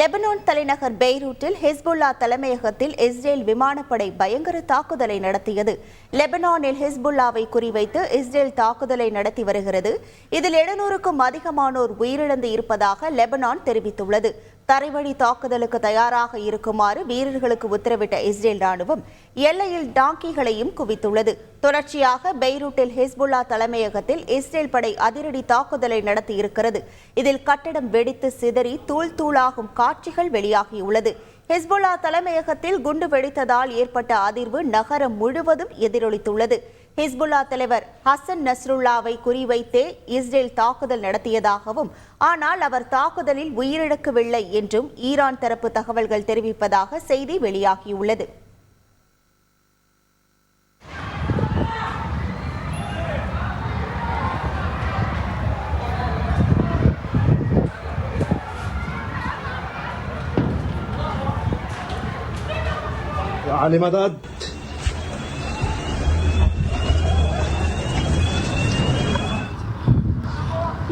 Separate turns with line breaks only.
Lebanon தலைநகர் பெய்ரூட்டில் Hezbollah தலைமையகத்தில் Israel விமானப்படை பயங்கர தாக்குதலை நடத்தியது. லெபனானில் ஹிஸ்புல்லாவை குறிவைத்து இஸ்ரேல் தாக்குதலை நடத்தி வருகிறது. இதில் எழுநூறுக்கும் அதிகமானோர் உயிரிழந்து இருப்பதாக லெபனான் தெரிவித்துள்ளது. தரைவழி தாக்குதலுக்கு தயாராக இருக்குமாறு வீரர்களுக்கு உத்தரவிட்ட இஸ்ரேல் ராணுவம் எல்லையில் டாங்கிகளையும் குவித்துள்ளது. தொடர்ச்சியாக பெய்ரூட்டில் ஹிஸ்புல்லா தலைமையகத்தில் இஸ்ரேல் படை அதிரடி தாக்குதலை நடத்தியிருக்கிறது. இதில் கட்டடம் வெடித்து சிதறி தூள் தூளாகும் காட்சிகள் வெளியாகியுள்ளது. ஹிஸ்புல்லா தலைமையகத்தில் குண்டு வெடித்ததால் ஏற்பட்ட அதிர்வு நகரம் முழுவதும் எதிரொலித்துள்ளது. ஹிஸ்புல்லா தலைவர் ஹசன் நஸ்ருல்லாவை குறிவைத்தே இஸ்ரேல் தாக்குதல் நடத்தியதாகவும் ஆனால் அவர் தாக்குதலில் உயிரிழக்கவில்லை என்றும் ஈரான் தரப்பு தகவல்கள் தெரிவிப்பதாக செய்தி வெளியாகியுள்ளது
علي مدد